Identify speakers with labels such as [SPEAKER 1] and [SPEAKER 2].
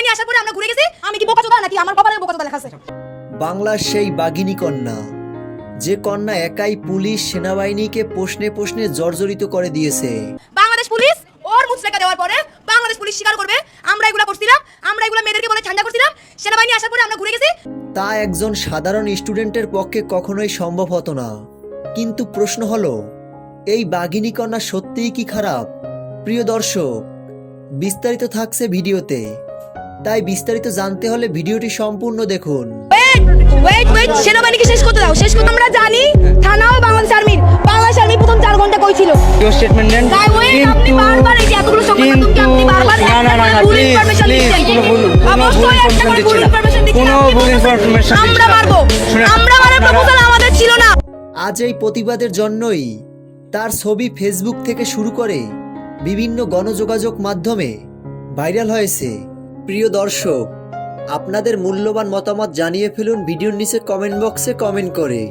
[SPEAKER 1] সেনাবাহিনী আসার পরে আমরা ঘুরে গেছি। আমি কি বোকাচোদা নাকি আমার কপালে বোকাচোদা লেখা আছে?
[SPEAKER 2] বাংলার সেই বাঘিনী কন্যা যে কন্যা একাই পুলিশ সেনাবাহিনীকে প্রশ্নে প্রশ্নে জর্জরিত করে দিয়েছে।
[SPEAKER 1] বাংলাদেশ পুলিশ ওর মুচলেকা দেওয়ার পরে বাংলাদেশ পুলিশ স্বীকার করবে। আমরা এগুলা করছিলাম আমরা এগুলা মেয়েদেরকে বলে ঠান্ডা করছিলাম। সেনাবাহিনী আসার পরে আমরা ঘুরে গেছি।
[SPEAKER 2] তা একজন সাধারণ স্টুডেন্টের পক্ষে কখনোই সম্ভব হতো না। কিন্তু প্রশ্ন হলো এই বাঘিনী কন্যা সত্যিই কি খারাপ? প্রিয় দর্শক বিস্তারিত থাকছে ভিডিওতে। তাই বিস্তারিত জানতে হলে ভিডিওটি সম্পূর্ণ দেখুন।
[SPEAKER 1] ওয়েট ওয়েট সেনাবাহিনীকে শেষ করতে দাও শেষ করতে আমরা জানি থানাও বাংলাদেশ আর্মির বাংলাদেশ আর্মি প্রথম চার ঘণ্টা কই ছিল
[SPEAKER 3] স্টেটমেন্ট দেন
[SPEAKER 1] আপনি বারবার এই এতগুলো সংবাদ আপনি বারবার
[SPEAKER 3] না না না না প্লিজ প্লিজ কোনো ভুল ভুল
[SPEAKER 1] অবশ্যই একটা করে ভুল
[SPEAKER 3] ইনফরমেশন দিচ্ছি না কোনো ভুল ইনফরমেশন
[SPEAKER 1] আমরা মারবো। আমরা মারার প্রপোজাল আমাদের ছিল না।
[SPEAKER 2] আজ এই প্রতিবাদের জন্যই তার ছবি ফেসবুক থেকে শুরু করে বিভিন্ন গণযোগাযোগ মাধ্যমে ভাইরাল হয়েছে। প্রিয় দর্শক আপনাদের মূল্যবান মতামত জানিয়ে ফেলুন ভিডিওর নিচে কমেন্ট বক্সে কমেন্ট করে।